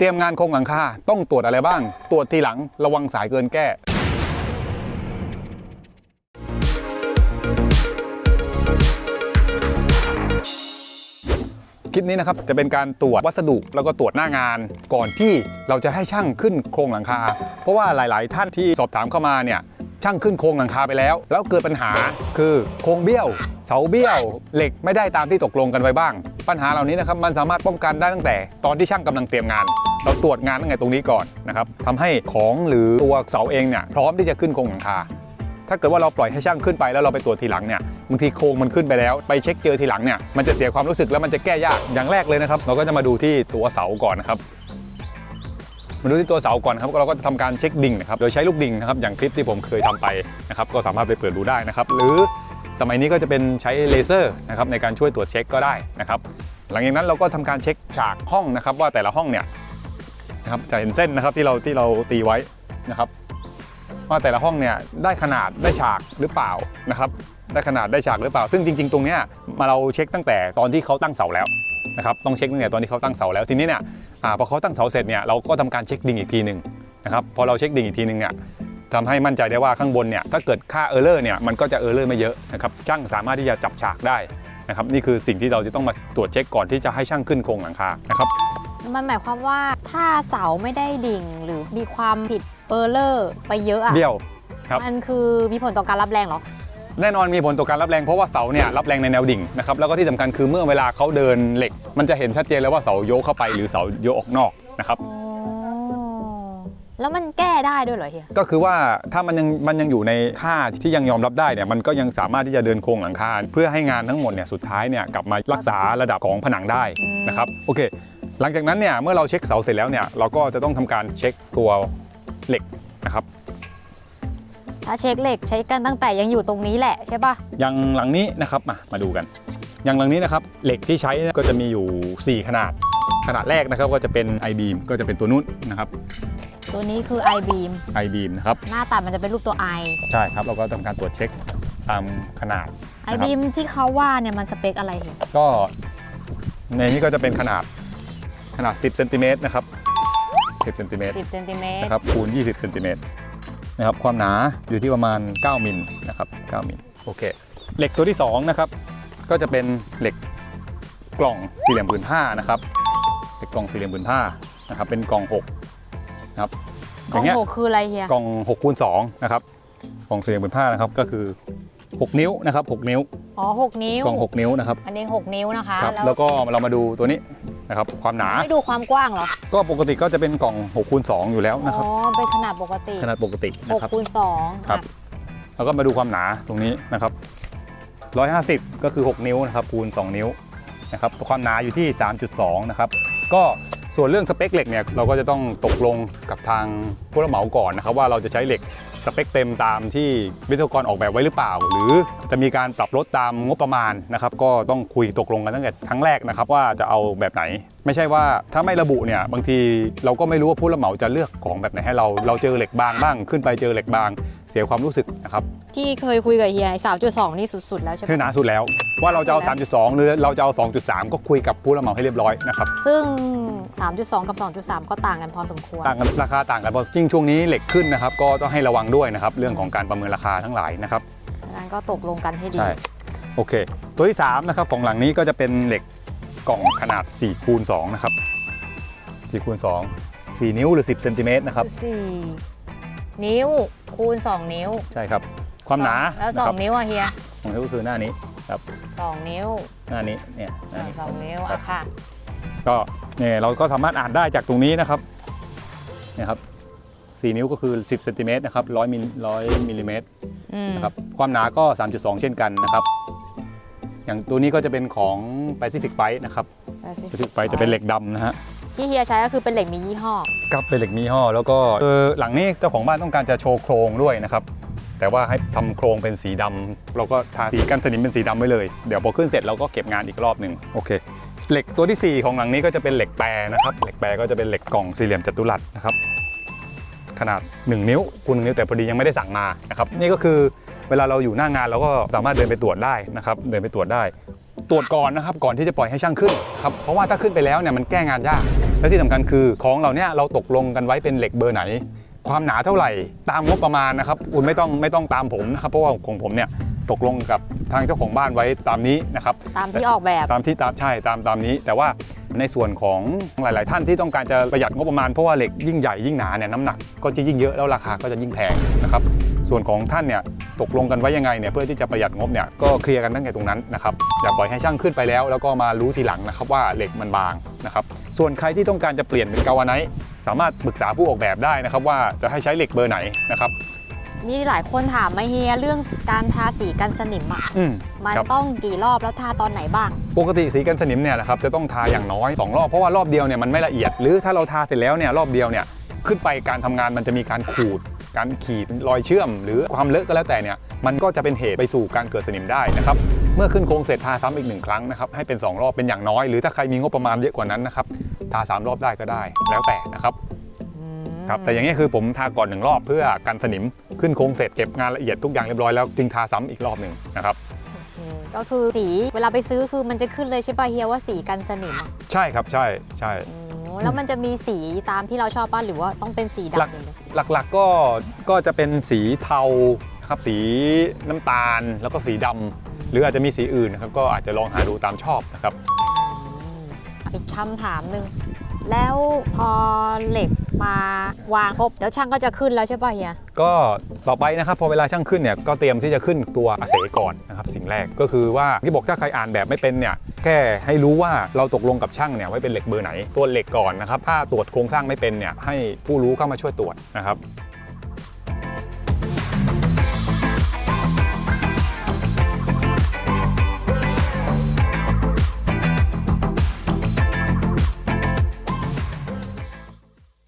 เตรียมงานโครงหลังคาต้องตรวจอะไรบ้าง ตรวจทีหลังระวังสายเกินแก้คลิปนี้นะครับจะเป็นการตรวจวัสดุแล้วก็ตรวจหน้างาน ก่อนที่เราจะให้ช่างขึ้นโครงหลังคา เพราะว่าหลาย ๆ ท่านที่สอบถามเข้ามาเนี่ยช่างขึ้นโครงหลังคาไปแล้ว แล้วเกิดปัญหาคือโครงเบี้ยว เสาเบี้ยว เหล็กไม่ได้ตามที่ตกลงกันไว้บ้าง ปัญหาเหล่านี้นะครับมันสามารถป้องกันได้ตั้งแต่ ตอนที่ช่างกำลังเตรียมงาน เราตรวจงานตั้งแต่ตรงนี้ก่อนนะครับทำให้ของหรือตัวเสาเองเนี่ยพร้อมที่จะขึ้นโครงหลังคา ถ้าเกิดว่าเราปล่อยให้ช่างขึ้นไปแล้วเราไปตรวจทีหลังเนี่ยบางทีโครงมันขึ้นไปแล้ว ไปเช็คเจอทีหลังเนี่ยมันจะเสียความรู้สึกแล้วมันจะแก้ยากอย่างแรกเลยนะครับ เราก็จะมาดูที่ตัวเสาก่อนนะครับมาดูที่ตัวเสาก่อนครับเราก็จะทำการเช็คดิ่งนะครับโดยใช้ลูกดิ่งนะครับอย่างคลิปที่ผมเคยทำไปนะครับก็สามารถไปเปิดดูได้นะครับหรือสมัยนี้ก็จะเป็นใช้เลเซอร์นะครับในการช่วยตรวจเช็คก็ได้นะครับหลังจากนั้นเราก็ทำการเช็คฉากห้องนะครับว่าแต่ละห้องเนี่ย นะครับจะเห็นเส้นนะครับที่เราที่เราตีไว้นะครับว่าแต่ละห้องเนี่ยได้ขนาดได้ฉากหรือเปล่านะครับได้ขนาดได้ฉากหรือเปล่า ซึ่งจริง ๆ ตรงเนี้ยมาเราเช็คตั้งแต่ตอนที่เขาตั้งเสาแล้วนะครับต้องเช็คตั้งแต่ตอนที่เขาตั้งเสาแล้วทีนี้เนี่ยพอเขาตั้งเสาเสร็จเนี่ยเราก็ทำการเช็คดิ่งอีกทีหนึ่งนะครับพอเราเช็คดิ่งอีกทีหนึ่งเนี่ยทำให้มั่นใจได้ว่าข้างบนเนี่ยถ้าเกิดค่าเออร์เลอร์เนี่ยมันก็จะเออร์เลอร์ไม่เยอะนะครับช่างสามารถที่จะจับฉากได้นะครับนี่คือสิ่งที่เราจะต้องมาตรวจเช็คก่อนที่จะให้ช่างขึ้นโครงหลังคานะครับ มันหมายความว่าถ้าเสาไม่ได้ดิ่งหรือมีความผิดเออร์เลอร์ไปเยอะอะเบี้ยวครับมันคือมีผลต่อการรับแรงเหรอแน่นอนมีผลต่อการรับแรงเพราะว่าเสาเนี่ยรับแรงในแนวดิ่งนะครับแล้วก็ที่สำคัญคือเมื่อเวลาเขาเดินเหล็ก มันจะเห็นชัดเจนเลยว่าเสาโยกเข้าไปหรือเสาโยกออกนอกนะครับอ๋อแล้วมันแก้ได้ด้วยเหรอเฮียก็คือว่าถ้ามันยังมันยังอยู่ในค่าที่ยังยอมรับได้เนี่ยมันก็ยังสามารถที่จะเดินโครงหลังคาเพื่อให้งานทั้งหมดเนี่ยสุดท้ายเนี่ยกลับมารักษาระดับของผนังได้นะครับโอเค หลังจากนั้นเนี่ยเมื่อเราเช็คเสาเสร็จแล้วเนี่ยเราก็จะต้องทำการเช็คตัวเหล็กนะครับถ้าเช็คเหล็กใช้กันตั้งแต่ยังอยู่ตรงนี้แหละใช่ปะอย่างหลังนี้นะครับมามาดูกันอย่างหลังนี้นะครับเหล็กที่ใช้เนี่ยก็จะมีอยู่ 4 ขนาด ขนาดแรกนะครับก็จะเป็น I beam ก็จะเป็นตัวนู้นนะครับตัวนี้คือ i beam I beam นะครับหน้าตัดมันจะเป็นรูปตัว i ใช่ครับเราก็ทำการตรวจเช็คตามขนาด i beam ที่เขาว่าเนี่ยมันสเปคอะไรเฮียก็ในนี้ก็จะเป็นขนาด ขนาด 10เซนติเมตรนะครับ10เซนติเมตร10เซนติเมตรนะครับคูณ 20เซนติเมตรนะครับความหนาอยู่ที่ประมาณ 9มิลนะครับ9มิลโอเคเหล็กตัวที่2นะครับก็จะเป็นเหล็กกล่องสี่เหลี่ยมผืนผ้านะครับเหล็กกล่องสี่เหลี่ยมผืนผ้านะครับเป็นกล่อง6นะครับกล่องย่าเงี้ยหกคืออะไรเฮียกล่อง6คูณ2นะครับกล่องสี่เหลี่ยมผืนผ้านะครับก็คือ 6 นิ้วนะครับ6นิ้วอ๋อหกนิ้วกล่อง 6 นิ้วนะครับอันนี้ 6 นิ้วนะคะครับแล้วก็เรามาดูตัวนี้ นะครับความหนา ไม่ดูความกว้างเหรอ ก็ปกติก็จะเป็นกล่อง6คูณ2อยู่แล้วนะครับอ๋อเป็นขนาดปกติขนาดปกตินะครับ6คูณสองครับ แล้วก็มาดูความหนาตรงนี้นะครับ 150 ก็คือ 6 นิ้วนะครับคูณ 2 นิ้วนะครับความหนาอยู่ที่ 3.2 นะครับ ก็ ส่วนเรื่องสเปคเหล็กเนี่ยเราก็จะต้องตกลงกับทางผู้รับเหมาก่อนนะครับว่าเราจะใช้เหล็กสเปคเต็มตามที่วิศวกรออกแบบไว้หรือเปล่า หรือจะมีการปรับลดตามงบประมาณนะครับก็ต้องคุยตกลงกันตั้งแต่ครั้งแรกนะครับว่าจะเอาแบบไหน ไม่ใช่ว่าถ้าไม่ระบุเนี่ยบางทีเราก็ไม่รู้ว่าผู้รับเหมาจะเลือกของแบบไหนให้เรา เราเจอเหล็กบางบ้าง ขึ้นไปเจอเหล็กบาง เสียความรู้สึกนะครับที่เคยคุยกับเฮียสามจุดสองนี่สุดๆแล้วใช่ไหมคือหนาสุดแล้ว ว่าเราจะเอาหนาสุดแล้ว3.2 หรือเราจะเอา 2.3 ก็คุยกับผู้รับเหมาให้เรียบร้อยนะครับซึ่ง 3.2 กับ 2.3 ก็ต่างกันพอสมควร ต่างกันราคาต่างกันเพราะยิ่งช่วงนี้เหล็กขึ้นนะครับก็ต้องให้ระวังด้วยนะครับเรื่องของการประเมินราคาทั้งหลายนะครับดังนั้นก็ตกลงกันให้ดี ใช่ โอเค ตัวที่3นะครับของหลังนี้ก็จะเป็นเหล็ก กล่องขนาด4คูณ2นะครับ4คูณ2 4 นิ้วหรือ 10เซนติเมตรนะครับ สี่นิ้วคูณ2นิ้วใช่ครับ ความหนาแล้วนะครั2นิ้วอะเฮียของนิ้วก็คือหน้านี้ครับ2นิ้วหน้านี้เนี่ยหน้าอ่านี้สองนิ้วครัอะบค่ะก็เนี่ยเราก็สามารถอ่านได้จากตรงนี้นะครับเนี่ยครับ4นิ้วก็คือ 10เซนติเมตรนะครับ100มิล100มิลลิเมตรอืมนะครับความหนาก็ 3.2 เช่นกันนะครับ อย่างตัวนี้ก็จะเป็นของ Pacific p i นะครับ Pacific p i จะเป็นเหล็กดำนะฮะที่เฮียใช้ก็คือเป็นเหล็กมียี่ห้อกับเป็นเหล็กมียี่ห้อ แล้วก็เออหลังนี้เจ้าของบ้านต้องการจะโชว์โครงด้วยนะครับแต่ว่าให้ทำโครงเป็นสีดำเราก็ทาสีกันสนิมเป็นสีดำไว้เลย เดี๋ยวพอขึ้นเสร็จเราก็เก็บงานอีกรอบหนึ่งโอเค เหล็กตัวทีสี่ 4 ของหลังนี้ก็จะเป็นเหล็กแปรนะครับ เหล็กแปรก็จะเป็นเหล็กกล่องสี่เหลี่ยมจัตุรัสนะครับ ขนาด 1 นิ้วคูณ1นิ้วแต่พอดียังไม่ได้สั่งมานะครับนี่ก็คือเวลาเราอยู่หน้างานเราก็สามารถเดินไปตรวจได้นะครับเดินไปตรวจได้ ตรวจก่อนนะครับก่อนที่จะปล่อยให้ช่างขึ้นครับเพราะว่าถ้าขึ้นไปแล้วเนี่ยมันแก้งานยาก และที่สำคัญคือของเราเนี่ยเราตกลงกันไว้เป็นเหล็กเบอร์ไหน ความหนาเท่าไหร่ตามงบประมาณนะครับคุณไม่ต้องไม่ต้องตามผมนะครับเพราะว่าของผมเนี่ยตกลงกับทางเจ้าของบ้านไว้ตามนี้นะครับตามที่ออกแบบตามที่ตามใช่ตามตามนี้ แต่ว่า ในส่วนของหลาย ๆ ท่านที่ต้องการจะประหยัดงบประมาณเพราะว่าเหล็กยิ่งใหญ่ยิ่งหนาเนี่ยน้ำหนักก็จะยิ่งเยอะแล้วราคาก็จะยิ่งแพงนะครับส่วนของท่านเนี่ยตกลงกันไว้ยังไงเนี่ยเพื่อที่จะประหยัดงบเนี่ยก็เคลียร์กันตั้งแต่ตรงนั้นนะครับอย่าปล่อยให้ช่างขึ้นไปแล้ว แล้วก็มารู้ทีหลังนะครับว่าเหล็กมันบางนะครับส่วนใครที่ต้องการจะเปลี่ยนเป็นกาวาไนสามารถปรึกษาผู้ออกแบบได้นะครับว่าจะให้ใช้เหล็กเบอร์ไหนนะครับ มีหลายคนถามมาเฮียเรื่องการทาสีกันสนิมอะอืมมันครับ ต้องกี่รอบแล้วทาตอนไหนบ้าง ปกติสีกันสนิมเนี่ยนะครับจะต้องทาอย่างน้อย 2 รอบเพราะว่ารอบเดียวเนี่ยมันไม่ละเอียด หรือถ้าเราทาเสร็จแล้วเนี่ยรอบเดียวเนี่ยขึ้นไปการทำงานมันจะมีการขูด การขีดรอยเชื่อม หรือความเลอะก็แล้วแต่เนี่ยมันก็จะเป็นเหตุไปสู่การเกิดสนิมได้นะครับเมื่อขึ้นโครงเสร็จทาซ้ำอีกหนึ่งครั้งนะครับให้เป็น 2 รอบเป็นอย่างน้อย หรือถ้าใครมีงบประมาณเยอะกว่านั้นนะครับทาสามรอบได้ก็ได้แล้วแต่นะครับอืมครับแต่อย่างนี้ยคือผมทาก่อนหนึ่งรอบเพื่อกันสนิม ขึ้นโครงเสร็จเก็บงานละเอียดทุกอย่างเรียบร้อยแล้วจึงทาซ้ำอีกรอบหนึ่งนะครับโอเคก็คือสีเวลาไปซื้อคือมันจะขึ้นเลยใช่ป่ะเฮียว่าสีกันสนิมอะใช่ครับใช่ใช่ โอ้แล้วมันจะมีสีตามที่เราชอบป่ะหรือว่าต้องเป็นสีหลัก ดำเลยหลักๆก็ก็จะเป็นสีเทานะครับสีน้ำตาลแล้วก็สีดำหรืออาจจะมีสีอื่นนะครับก็อาจจะลองหาดูตามชอบนะครับอืมอีกคำถามหนึ่ง แล้วพอเหล็กมาวางครบเดี๋ยวช่างก็จะขึ้นแล้วใช่ป่ะเฮีย ก็ต่อไปนะครับพอเวลาช่างขึ้นเนี่ยก็เตรียมที่จะขึ้นตัวอาเสก่อนนะครับสิ่งแรกก็คือว่าที่บอกถ้าใครอ่านแบบไม่เป็นเนี่ยแค่ให้รู้ว่าเราตกลงกับช่างเนี่ยไว้เป็นเหล็กเบอร์ไหนตัวเหล็กก่อนนะครับถ้าตรวจโครงสร้างไม่เป็นเนี่ยให้ผู้รู้เข้ามาช่วยตรวจนะครับ